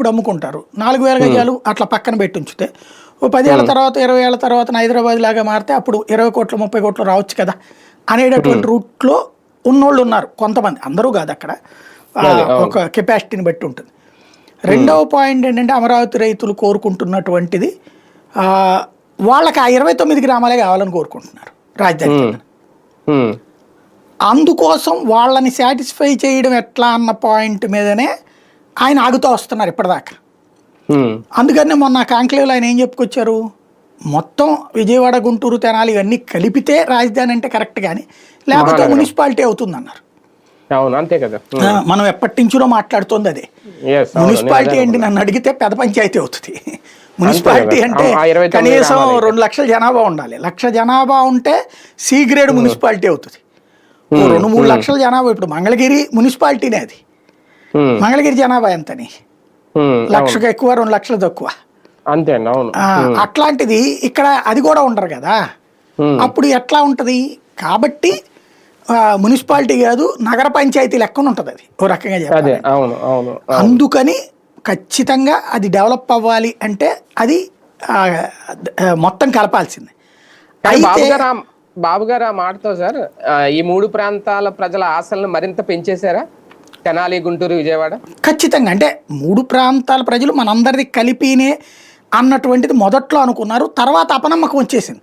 ఇప్పుడు అమ్ముకుంటారు. నాలుగు వేల గజాలు అట్లా పక్కన పెట్టి ఉంచితే ఓ పదేళ్ళ తర్వాత ఇరవై ఏళ్ళ తర్వాత హైదరాబాద్ లాగా మారితే అప్పుడు ఇరవై కోట్లు ముప్పై కోట్లు రావచ్చు కదా అనేటటువంటి రూట్లో ఉన్నోళ్ళు ఉన్నారు కొంతమంది. అందరూ కాదు అక్కడ. ఒక కెపాసిటీని బట్టి ఉంటుంది. రెండవ పాయింట్ ఏంటంటే అమరావతి రైతులు కోరుకుంటున్నటువంటిది వాళ్ళకి ఆ ఇరవై తొమ్మిది గ్రామాలే కావాలని కోరుకుంటున్నారు రాజధాని అందుకోసం వాళ్ళని సాటిస్ఫై చేయడం ఎట్లా అన్న పాయింట్ మీదనే ఆయన ఆగుతూ వస్తున్నారు ఇప్పటిదాకా. అందుకనే మొన్న కాంక్లేవ్లో ఆయన ఏం చెప్పుకొచ్చారు? మొత్తం విజయవాడ గుంటూరు తెనాలి ఇవన్నీ కలిపితే రాజధాని అంటే కరెక్ట్ కానీ లేకపోతే మున్సిపాలిటీ అవుతుంది అన్నారు అవును అంతే కదా. ఆ, మనం ఎప్పటి నుంచో మాట్లాడుతోంది అదే. మున్సిపాలిటీ ఏంటి నన్ను అడిగితే పెద్ద పంచాయతీ అవుతుంది. మున్సిపాలిటీ. అంటే కనీసం. రెండు లక్షల జనాభా ఉండాలి. లక్ష జనాభా ఉంటే సి గ్రేడ్ మున్సిపాలిటీ అవుతుంది. రెండు మూడు లక్షల జనాభా ఇప్పుడు మంగళగిరి మున్సిపాలిటీనే అది. మంగళగిరి జనాభా ఎంతని? లక్షకు ఎక్కువ రెండు లక్షలు తక్కువ. అంతే అవును. అట్లాంటిది ఇక్కడ అది కూడా ఉండరు కదా. అప్పుడు ఎట్లా ఉంటది? కాబట్టి మున్సిపాలిటీ కాదు నగర పంచాయతీ లెక్కన ఉంటది అది ఓ రకంగా చెప్పాలి అందుకని ఖచ్చితంగా అది డెవలప్ అవ్వాలి అంటే అది మొత్తం కలపాల్సిందే. బాబు గారు ఆ- మాటతో సార్ ఈ మూడు ప్రాంతాల ప్రజల ఆశలను మరింత పెంచేశారా? తెనాలి గుంటూరు విజయవాడ? ఖచ్చితంగా. అంటే మూడు ప్రాంతాల ప్రజలు మనందరిది కలిపినే అన్నటువంటిది మొదట్లో అనుకున్నారు. తర్వాత అపనమ్మకం వచ్చేసింది.